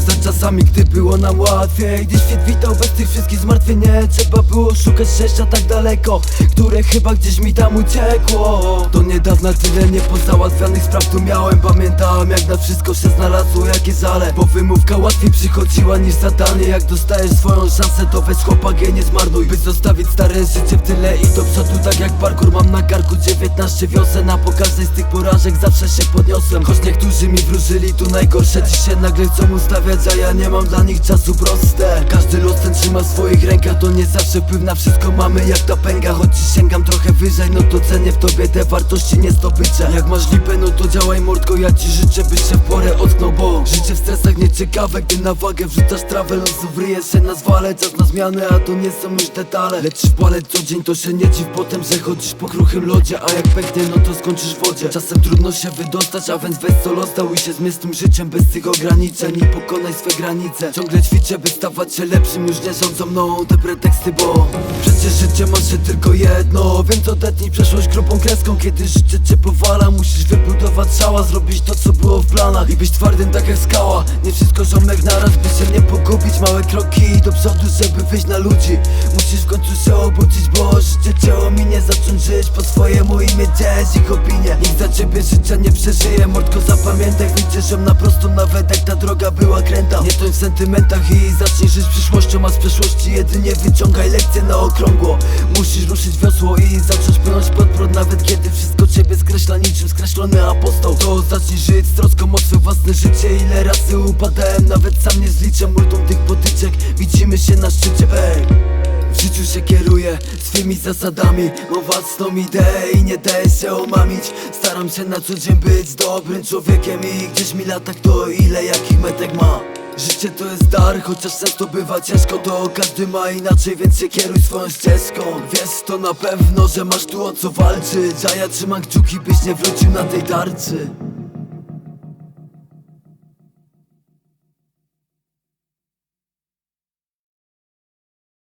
za czasami, gdy było nam łatwiej. Gdy świat witał bez tych wszystkich zmartwień Nie trzeba było szukać szczęścia tak daleko Które chyba gdzieś mi tam uciekło. Do niedawna tyle niepozałatwianych spraw tu miałem. Pamiętałem jak na wszystko się znalazło jakie zale Bo wymówka łatwiej przychodziła niż zadanie. Jak dostajesz swoją szansę to weź chłopak jej nie zmarnuj. By zostawić stare życie w tyle i do przodu tak jak parkour Mam na karku 19 wiosen A po każdej z tych porażek zawsze się podniosłem. Choć niektórzy mi wróżyli tu najgorsze Dzisiaj nagle chcą ustawiać, a ja nie mam dla nich czasu proste. Każdy los ten trzyma w swoich rękach To nie zawsze wpływ na wszystko mamy jak ta pęga Choć sięgam trochę wyżej No to cenię w tobie te wartości nie zdobycze Jak masz lipę no to działaj mordko Ja ci życzę byś się w porę ocknął Bo życie w stresach nieciekawe Gdy na wagę wrzucasz trawę Losów ryje się na zwale Czas na zmianę a to nie są już detale. Lecz w palec co dzień to się nie dziw potem Że chodzisz po kruchym lodzie A jak pęknie no to skończysz w wodzie. Czasem trudno się wydostać A więc weź co dostał i się z tym życiem Bez tych ograniczeń i pokonaj swe granice. Ciągle ćwiczę by stawać się lepszym. Już nie rządzą mną te preteksty Bo przecież życie masz się tylko jedno. Więc odetnij przeszłość grubą kreską. Kiedy życie cię powala Musisz wybudować szała. Zrobić to co było w planach I być twardym tak jak skała. Nie wszystko ziomek naraz by się nie pogubić. Małe kroki do przodu żeby wyjść na ludzi. Musisz w końcu się obudzić Bo życie cię ominie Zacząć żyć. Po swojemu i mieć gdzieś ich opinię Nikt za ciebie życia nie przeżyje. Mordko zapamiętaj Wyjdziesz ją na prostą nawet jak ta droga była kręta Nie toń w sentymentach i zacznij żyć przyszłością A z przeszłości jedynie wyciągaj lekcje na okrągło. Musisz ruszyć wiosło i zacząć płynąć pod prąd Nawet kiedy wszystko ciebie skreśla niczym skreślony apostoł. To zacznij żyć z troską o swe własne życie. Ile razy upadałem, nawet sam nie zliczę Multum tych potyczek, widzimy się na szczycie, ej życiu się kieruję swymi zasadami. Mam własną ideę i nie daję się omamić. Staram się na co dzień być dobrym człowiekiem I gdzieś mi lata kto ile jakich metek ma. Życie to jest dar, chociaż często bywa ciężko To każdy ma inaczej, więc się kieruj swoją ścieżką. Wiesz to na pewno, że masz tu o co walczyć A ja trzymam kciuki, byś nie wrócił na tej tarczy